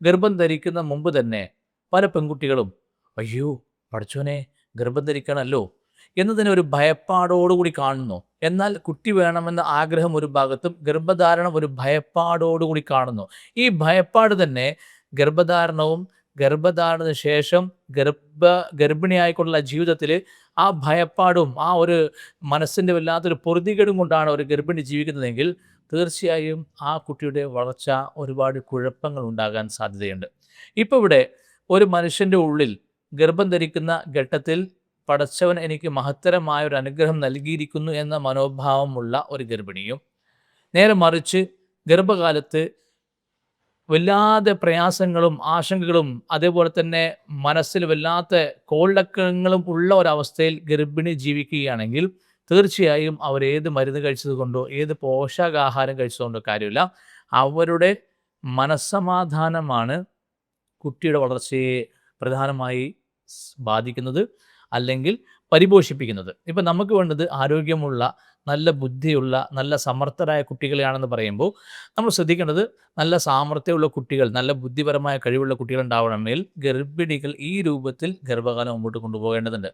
ഗർഭം ധരിക്കുന്ന മുമ്പ് തന്നെ പല പെൺകുട്ടികളും അയ്യോ പഠിച്ചോനെ ഗർഭം ധരിക്കണമല്ലോ എന്നതിനെ ഒരു ഭയപ്പാടോടുകൂടി കാണുന്നു. എന്നാൽ കുട്ടി വേണമെന്ന ആഗ്രഹം ഒരു ഭാഗത്തും ഗർഭധാരണം ഒരു ഭയപ്പാടോടുകൂടി കാണുന്നു. ഈ ഭയപ്പാട് തന്നെ ഗർഭധാരണവും ഗർഭധാരണത്തിന് ശേഷം ഗർഭ ഗർഭിണിയായിക്കൊണ്ടുള്ള ജീവിതത്തിൽ ആ ഭയപ്പാടും ആ ഒരു മനസ്സിന്റെ വല്ലാത്തൊരു പൊറുതികേടും കൊണ്ടാണ് ഒരു ഗർഭിണി ജീവിക്കുന്നതെങ്കിൽ തീർച്ചയായും ആ കുട്ടിയുടെ വളർച്ച ഒരുപാട് കുഴപ്പങ്ങൾ ഉണ്ടാകാൻ സാധ്യതയുണ്ട്. ഇപ്പോൾ ഇവിടെ ഒരു മനുഷ്യന്റെ ഉള്ളിൽ ഗർഭം ധരിക്കുന്ന ഘട്ടത്തിൽ പടച്ചവൻ എനിക്ക് മഹത്തരമായ ഒരു അനുഗ്രഹം നൽകിയിരിക്കുന്നു എന്ന മനോഭാവമുള്ള ഒരു ഗർഭിണിയും നേരെ മറിച്ച് ഗർഭകാലത്ത് വല്ലാതെ പ്രയാസങ്ങളും ആശങ്കകളും അതേപോലെ തന്നെ മനസ്സിൽ വല്ലാത്ത കോളക്കങ്ങളും ഉള്ള ഒരവസ്ഥയിൽ ഗർഭിണി ജീവിക്കുകയാണെങ്കിൽ തീർച്ചയായും അവർ ഏത് മരുന്ന് കഴിച്ചത് കൊണ്ടോ ഏത് പോഷകാഹാരം കഴിച്ചതുകൊണ്ടോ കാര്യമില്ല. അവരുടെ മനസ്സമാധാനമാണ് കുട്ടിയുടെ വളർച്ചയെ പ്രധാനമായി ബാധിക്കുന്നത് അല്ലെങ്കിൽ പരിപോഷിപ്പിക്കുന്നത്. ഇപ്പം നമുക്ക് വേണ്ടത് ആരോഗ്യമുള്ള നല്ല ബുദ്ധിയുള്ള നല്ല സമർത്ഥരായ കുട്ടികളെയാണെന്ന് പറയുമ്പോൾ നമ്മൾ ശ്രദ്ധിക്കേണ്ടത് നല്ല സാമർത്ഥ്യമുള്ള കുട്ടികൾ നല്ല ബുദ്ധിപരമായ കഴിവുള്ള കുട്ടികൾ ഉണ്ടാവണമെങ്കിൽ ഗർഭിണികൾ ഈ രൂപത്തിൽ ഗർഭകാലം മുമ്പോട്ട് കൊണ്ടുപോകേണ്ടതുണ്ട്.